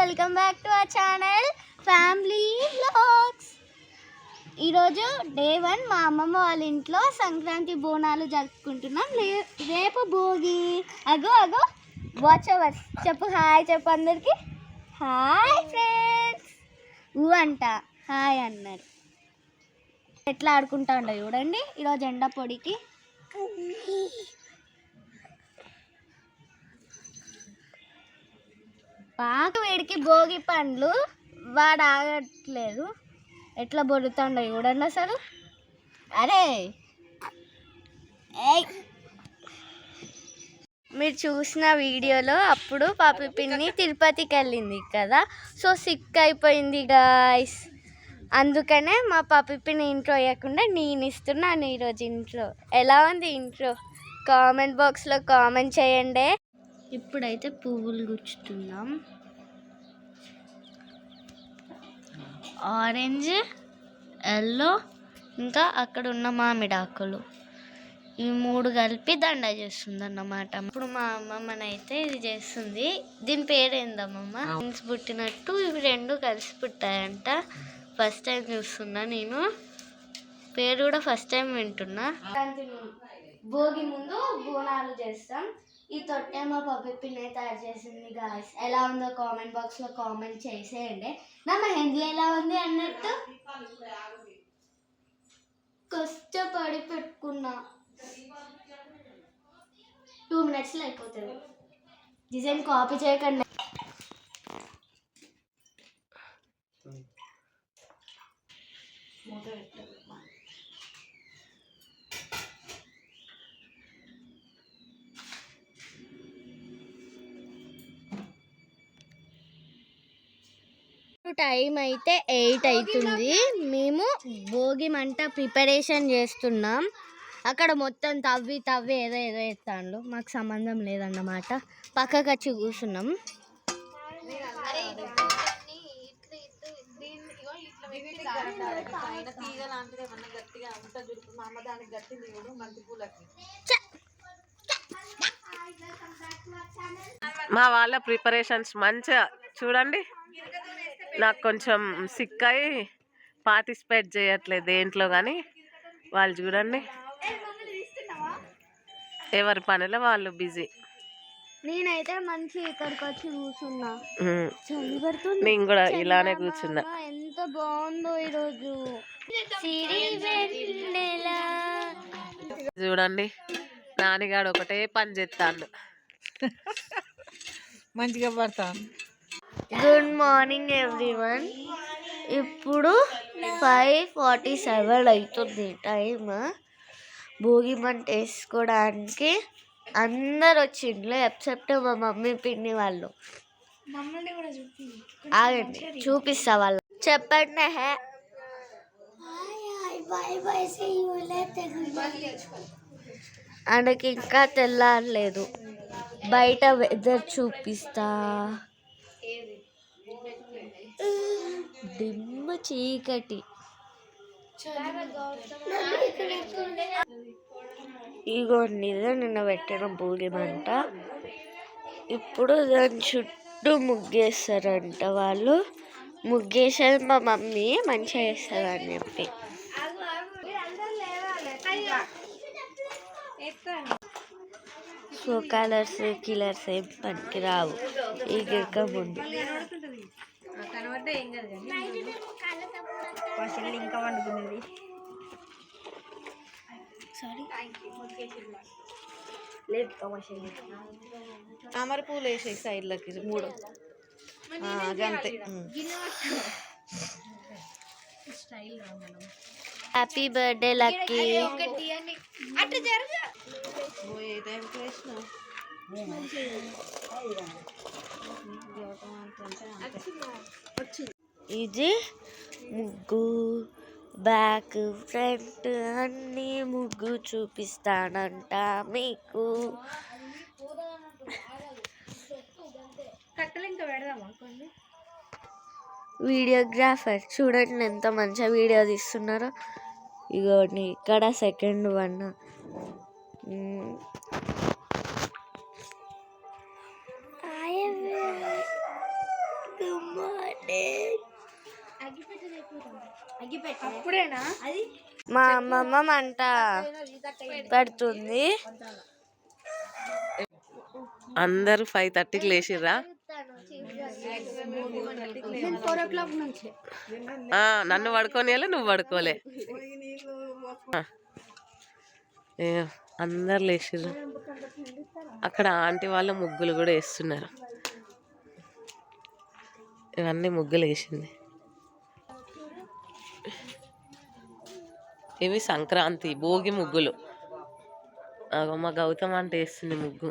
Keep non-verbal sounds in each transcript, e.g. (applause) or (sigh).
Welcome back to our channel family blogs ఈరోజు day one మా అమ్మమ్మ వాళ్ళ ఇంట్లో సంక్రాంతి బోనాలు జరుపుకుంటున్నాం. లే- రేపు భోగి. అగో అగో. వాచ్ అవర్స్ చెప్పు హాయ్ చెప్పు అందరికీ. హాయ్ ఫ్రెండ్స్ ఊ అంట. హాయ్ అన్నారు. ఎట్లా ఆడుకుంటా ఉండవు చూడండి. ఈరోజు ఎండ పొడికి. పాక వేడికి భోగి పండ్లు వాడు ఆగట్లేదు ఎట్లా బొరుతుండో చూడండి అసలు. అరే! మీరు చూసిన వీడియోలో అప్పుడు పాపి పిన్ని తిరుపతికి వెళ్ళింది కదా. సో సిక్ అయిపోయింది గాయస్ అందుకనే మా పాపి పిన్ని ఇంట్రో వేయకుండా నేను ఇస్తున్నాను ఈరోజు ఇంట్రో ఎలా ఉంది ఇంట్రో కామెంట్ బాక్స్లో కామెంట్ చేయండి. ఇప్పుడైతే పువ్వులు గుచ్చుతున్నాం. ఆరెంజ్ ఎల్లో ఇంకా అక్కడ ఉన్న మామిడి ఆకులు ఈ మూడు కలిపి దండ చేస్తుంది అన్నమాట ఇప్పుడు మా అమ్మమ్మనైతే ఇది చేస్తుంది. దీని పేరు ఏందమ్మమ్మ ట్విన్స్ పుట్టినట్టు ఇవి రెండు కలిసి పుట్టాయంట. ఫస్ట్ టైం చూస్తున్నా నేను. పేరు కూడా ఫస్ట్ టైం వింటున్నా. భోగి ముందు బోనాలు చేస్తాం. ఈ తొట్టే మా పప్పి పిన్నే తయారు చేసింది గాయస్ ఎలా ఉందో కామెంట్ బాక్స్లో కామెంట్ చేసేయండి. నా మెహందీ ఎలా ఉంది అన్నట్టు? కష్టపడి పెట్టుకున్నా. టూ మినిట్స్లో అయిపోతుంది. డిజైన్ కాపీ చేయకండి. టైం అయితే ఎయిట్ అవుతుంది మేము భోగి మంట ప్రిపరేషన్ చేస్తున్నాం. అక్కడ మొత్తం తవ్వి తవ్వి ఏదో ఏదో ఎత్తాండు మాకు సంబంధం లేదన్నమాట. పక్కకు వచ్చి కూర్చున్నాం. మా వాళ్ళ ప్రిపరేషన్స్ మంచిగా చూడండి. నాకు కొంచెం సిక్ అయి పార్టిసిపేట్ చేయట్లేదు దేంట్లో కానీ వాళ్ళు చూడండి. ఎవరి పనిలో వాళ్ళు బిజీ. నేనైతే మంచి ఇక్కడికి వచ్చి కూర్చున్నా. చలి పెడుతుంది నేను కూడా ఇలానే కూర్చున్నా. ఎంత బాగుందో ఈరోజు. చూడండి. నానిగాడు ఒకటే పని చేస్తాడు మంచిగా పడతాను గుడ్ మార్నింగ్ ఎవ్రీవన్ ఇప్పుడు ఫైవ్ ఫార్టీ సెవెన్ అవుతుంది టైం భోగి మంట వేసుకోవడానికి అందరు వచ్చిండ్రు. ఎక్సెప్ట్ మా మమ్మీ పిన్ని వాళ్ళు. ఆగండి చూపిస్తా వాళ్ళు చెప్పండి హే. ఆయనకి ఇంకా తెల్లారలేదు. బయట వెదర్ చూపిస్తా. దిమ్మ చీకటి. ఇగోండి ఇదే నిన్న పెట్టిన భూమి మంట. ఇప్పుడు దాని చుట్టూ ముగ్గేస్తారంట వాళ్ళు. ముగ్గేసేది మా మమ్మీ మంచిగా వేస్తుంది అని చెప్పి. సో కలర్స్ కిలర్స్ ఏం పనికి రావు ఈ గిరక ముందు ఇంకా వండుకునేది సారీ తామర పూలు వేసే సైడ్లకి మూడు. ఉమ్. హ్యాపీ బర్త్డే లక్కీ ఓ, ఏ టైంకి వేసినావు ఇది ముగ్గు బ్యాక్ ఫ్రంట్ అన్ని ముగ్గు చూపిస్తానంట మీకు. వీడియోగ్రాఫర్ చూడండి ఎంత మంచిగా వీడియో తీస్తున్నారో. ఇగోండి ఇక్కడ సెకండ్ వన్. మా అమ్మమ్మ మంట పెడుతుంది. అందరూ ఫైవ్ థర్టీకి లేచిర్రా? ఆ, నన్ను పడుకోనియాలే నువ్వు పడుకోలే. అందరు లేచిర్రు. అక్కడ ఆంటీ వాళ్ళ ముగ్గులు కూడా వేస్తున్నారు. ఇవన్నీ ముగ్గులు వేసింది ఇవి సంక్రాంతి భోగి ముగ్గులు. అగో మా గౌతమ్ అంటే వేస్తుంది ముగ్గు.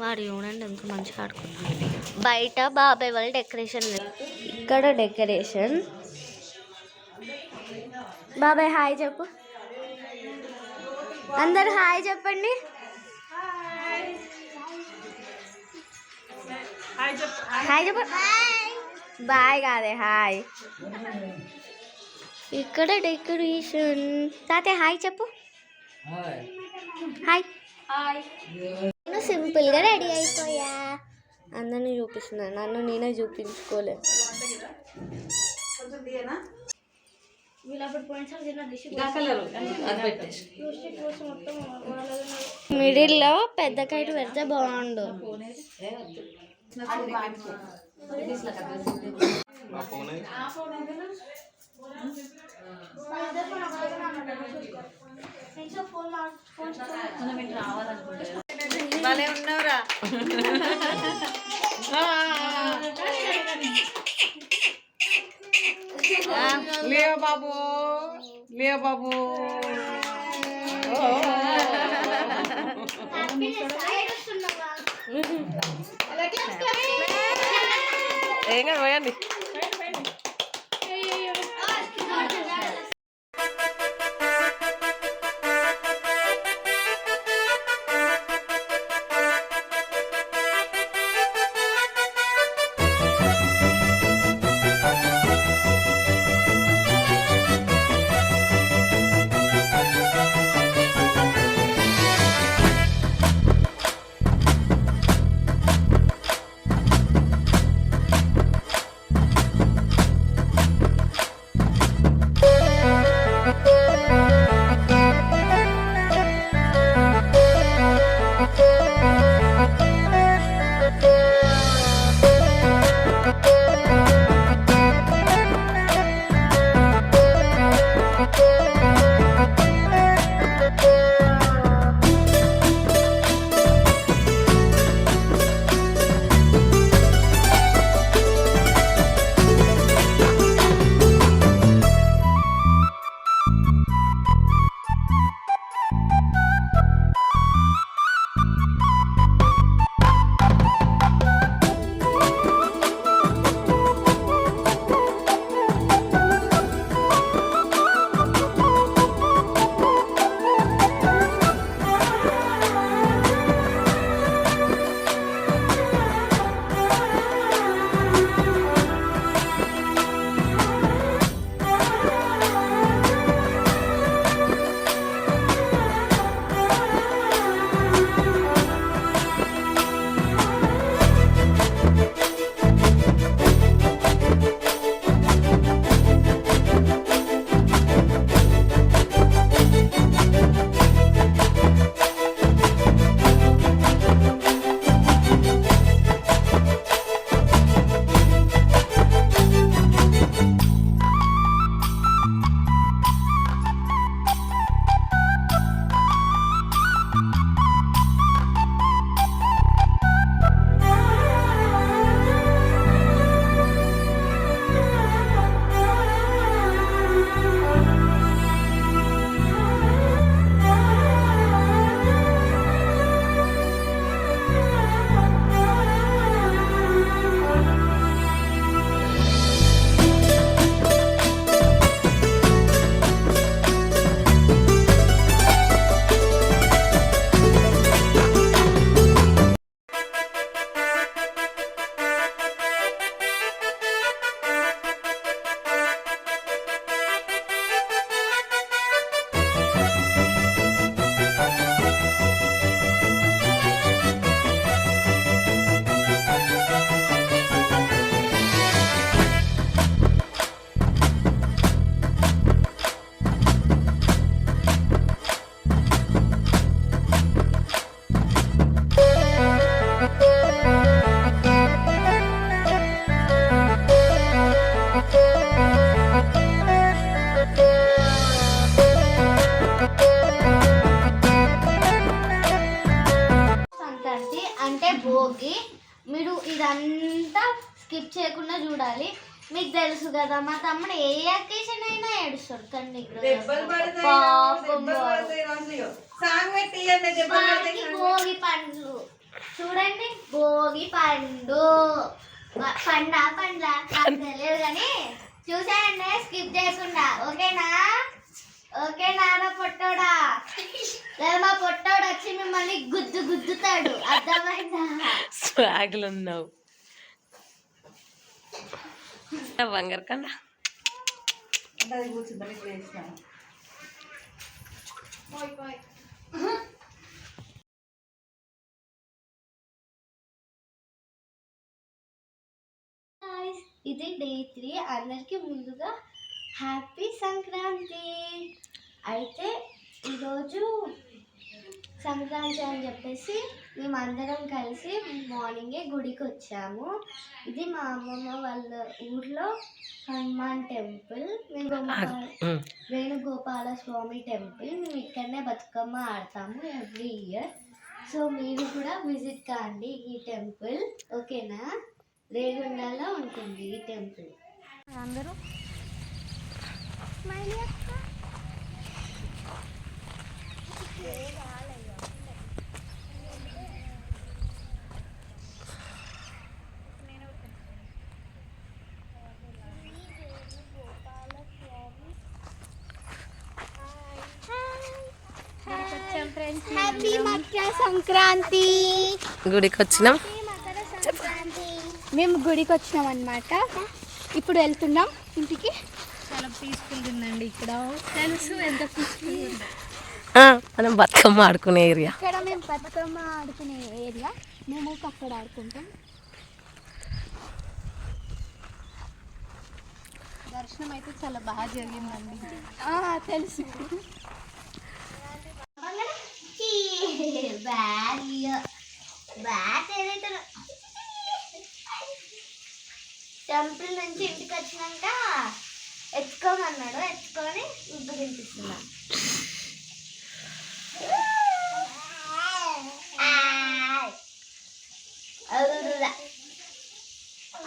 వాడు చూడండి ఎంత మంచిగా ఆడుకుంటున్నాడు బయట బాబాయ్ వాళ్ళ డెకరేషన్ ఇక్కడ డెకరేషన్ బాబాయ్ హాయ్ చెప్పు అందరు హాయ్ చెప్పండి హాయ్ చెప్పు బాయ్ కాదే హాయ్ ఇక్కడ డెకరేషన్ తాతే హాయ్ చెప్పు హాయ్ నేను సింపుల్గా రెడీ అయిపోయా. అందరినీ చూపిస్తున్నాను నన్ను నేనే చూపించుకోలే. మిడిల్లో పెద్ద కైట్ పెడితే బాగుండు. భలే ఉన్నావురా. (laughs) లేవు బాబు లేవు బాబు ఇదంతా స్కిప్ చేయకుండా చూడాలి. మీకు తెలుసు కదా మా తమ్ముడు ఏ అకేషన్ అయినా ఏడుస్తాడు. కానీ. వాడికి భోగి పండ్లు. చూడండి భోగి పండు. పండా పండ్లా? తెలియదు కానీ చూసాయండి స్కిప్ చేయకుండా. ఓకేనా? ఓకేనా? రా పొట్టోడా? లేదా మా పొట్టోడు వచ్చి మిమ్మల్ని గుద్దు గుద్దుతాడు. అర్థమైందా? స్వాగులు ఉన్నావు బంగారు కన్నా. ఇది డే త్రీ. అందరికి ముందుగా హ్యాపీ సంక్రాంతి. అయితే ఈరోజు సంక్రాంతి అని చెప్పేసి మేము అందరం కలిసి మార్నింగే గుడికి వచ్చాము. ఇది మా అమ్మమ్మ వాళ్ళ ఊర్లో హనుమాన్ టెంపుల్. మేము గోపాల- వేణుగోపాల స్వామి టెంపుల్. మేము ఇక్కడనే బతుకమ్మ ఆడతాము ఎవ్రీ ఇయర్. సో మీరు కూడా విజిట్ కాండి ఈ టెంపుల్. ఓకేనా? రేగుండాలో ఉంటుంది ఈ టెంపుల్. అందరూ సంక్రాంతి. గుడికి వచ్చినాం మేము గుడికి వచ్చినాం అనమాట ఇప్పుడు వెళ్తున్నాం ఇంటికి. చాలా పీస్ఫుల్ ఉందండి ఇక్కడ. తెలుసు ఎంత పీస్ఫుల్ మనం బతుకమ్మ ఆడుకునే ఏరియా. ఇక్కడ మేము బతుకమ్మ ఆడుకునే ఏరియా. మేము అక్కడ ఆడుకుంటాం. దర్శనం అయితే చాలా బాగా జరిగిందండి. తెలుసు. బ్యాగ్ బ్యాట్ ఏదైతే టెంపుల్ నుంచి ఇంటికి వచ్చినాక ఎత్తుకోమన్నాడు. ఎత్తుకొని ముద్దు తినిపిస్తున్నాను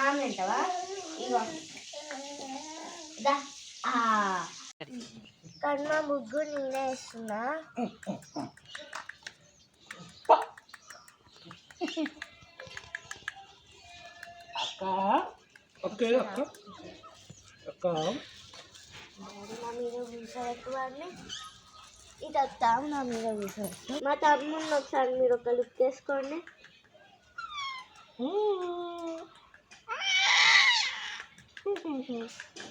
ఆమె ఇగో. దా. ఆ కన్నా ముగ్గు నేనే వేస్తున్నా. నా మీద కూర్చోబెట్టు వాడిని ఇటు వస్తాం నా మీద కూర్చోబెట్టు మా తమ్ముడిని ఒకసారి మీరు ఒక లుక్ చేసుకోండి (laughs)